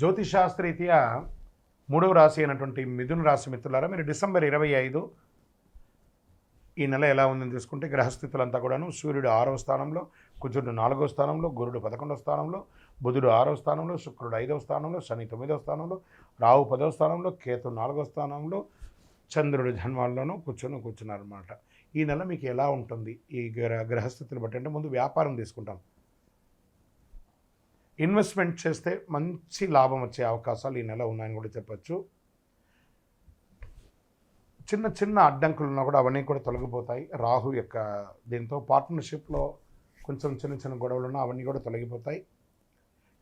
జ్యోతిషాస్త్రీత్యా మూడవ రాశి అయినటువంటి మిథున రాశి మిత్రులారా మీరు డిసెంబర్ ఇరవై ఐదు ఈ నెల ఎలా ఉందని చూసుకుంటే గ్రహస్థితులంతా కూడాను సూర్యుడు ఆరవ స్థానంలో కుజుడు నాలుగో స్థానంలో గురుడు పదకొండవ స్థానంలో బుధుడు ఆరవ స్థానంలో శుక్రుడు ఐదవ స్థానంలో శని తొమ్మిదవ స్థానంలో రావు పదవ స్థానంలో కేతు నాలుగవ స్థానంలో చంద్రుడు జన్మాల్లోనూ కూర్చొని కూర్చున్నారన్నమాట. ఈ నెల మీకు ఎలా ఉంటుంది? ఈ గ్రహ గ్రహస్థితులు బట్టి అంటే ముందు వ్యాపారం తీసుకుంటాం. ఇన్వెస్ట్మెంట్ చేస్తే మంచి లాభం వచ్చే అవకాశాలు ఈ నెల ఉన్నాయని కూడా చెప్పచ్చు. చిన్న చిన్న అడ్డంకులు ఉన్నా కూడా అవన్నీ కూడా తొలగిపోతాయి. రాహు యొక్క దీంతో పార్ట్నర్షిప్లో కొంచెం చిన్న చిన్న గొడవలు ఉన్నా అవన్నీ కూడా తొలగిపోతాయి.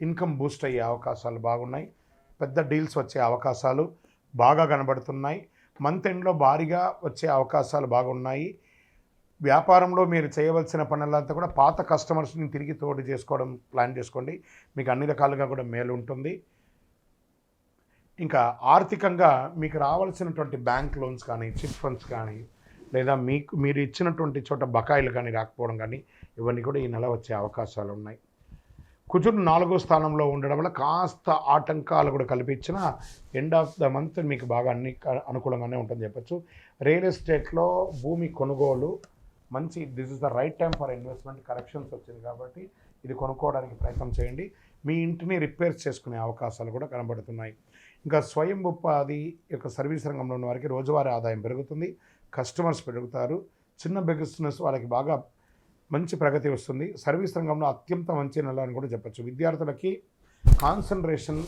ఇన్కమ్ బూస్ట్ అయ్యే అవకాశాలు బాగున్నాయి. పెద్ద డీల్స్ వచ్చే అవకాశాలు బాగా కనబడుతున్నాయి. మంత్ ఎండ్లో భారీగా వచ్చే అవకాశాలు బాగున్నాయి. వ్యాపారంలో మీరు చేయవలసిన పనులంతా కూడా పాత కస్టమర్స్ని తిరిగి తోడు చేసుకోవడం ప్లాన్ చేసుకోండి. మీకు అన్ని రకాలుగా కూడా మేలు ఉంటుంది. ఇంకా ఆర్థికంగా మీకు రావాల్సినటువంటి బ్యాంక్ లోన్స్ కానీ చిట్ ఫండ్స్ కానీ లేదా మీకు మీరు ఇచ్చినటువంటి చోట బకాయిలు కానీ రాకపోవడం కానీ ఇవన్నీ కూడా ఈ నెల వచ్చే అవకాశాలు ఉన్నాయి. కుజుడు నాలుగో స్థానంలో ఉండడం వల్ల కాస్త ఆటంకాలు కూడా కల్పించిన ఎండ్ ఆఫ్ ద మంత్ మీకు బాగా అన్ని అనుకూలంగానే ఉంటుంది చెప్పచ్చు. రియల్ ఎస్టేట్లో భూమి కొనుగోలు మంచి this is the right time for investment corrections వచ్చింది కాబట్టి ఇది కొనుక్కోవడానికి ప్రయత్నం చేయండి. మీ ఇంటిని రిపేర్స్ చేసుకునే అవకాశాలు కూడా కనబడుతున్నాయి. ఇంకా స్వయం ఉపాధి యొక్క సర్వీస్ రంగంలో ఉన్న వారికి రోజువారీ ఆదాయం పెరుగుతుంది కస్టమర్స్ పెరుగుతారు చిన్న బిజినెస్ వాళ్ళకి బాగా మంచి ప్రగతి వస్తుంది. సర్వీస్ రంగంలో అత్యంత మంచి నెల అని కూడా చెప్పచ్చు. విద్యార్థులకి కాన్సన్ట్రేషన్